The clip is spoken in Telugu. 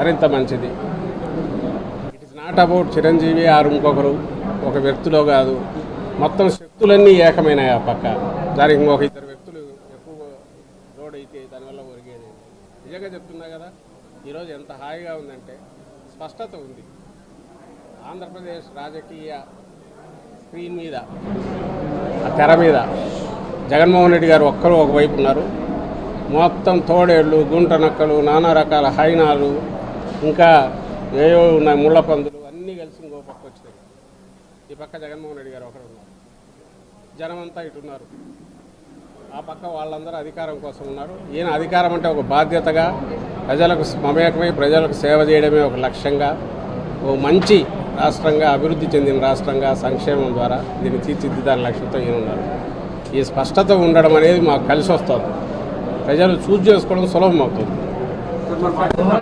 మరింత మంచిది. It is not about Chiranjeevi ఆరు ఇంకొకరు ఒక వ్యక్తిలో కాదు. మొత్తం శక్తులన్నీ ఏకమైనాయి ఆ పక్క? దానికి ఇంకొక ఇద్దరు వ్యక్తులు ఎక్కువ లోడ్ అయితే దానివల్ల ఒరిగేది నిజంగా చెప్తున్నా కదా ఈరోజు ఎంత హాయిగా ఉందంటే స్పష్టత ఉంది. ఆంధ్రప్రదేశ్ రాజకీయ స్క్రీన్ మీద ఆ తెర మీద జగన్మోహన్ రెడ్డి గారు ఒక్కరు ఒకవైపు ఉన్నారు. మొత్తం తోడేళ్ళు గుంట నక్కలు నానా రకాల హైనాలు ఇంకా ఏవో ఉన్నాయి ముళ్ళ పందులు అన్నీ కలిసి ఇంకో పక్క వచ్చినాయి. ఈ పక్క జగన్మోహన్ రెడ్డి గారు ఒకరు ఉన్నారు. జనమంతా ఇటు ఉన్నారు. ఆ పక్క వాళ్ళందరూ అధికారం కోసం ఉన్నారు. ఈయన అధికారం అంటే ఒక బాధ్యతగా ప్రజలకు మమేకమై ప్రజలకు సేవ చేయడమే ఒక లక్ష్యంగా ఓ మంచి రాష్ట్రంగా అభివృద్ధి చెందిన రాష్ట్రంగా సంక్షేమం ద్వారా దీన్ని తీర్చిదిద్దాలని లక్ష్యంతో ఈయన ఉన్నారు. ఈ స్పష్టత ఉండడం అనేది మాకు కలిసి వస్తుంది. ప్రజలు చూజ్ చేసుకోవడం సులభం అవుతుంది.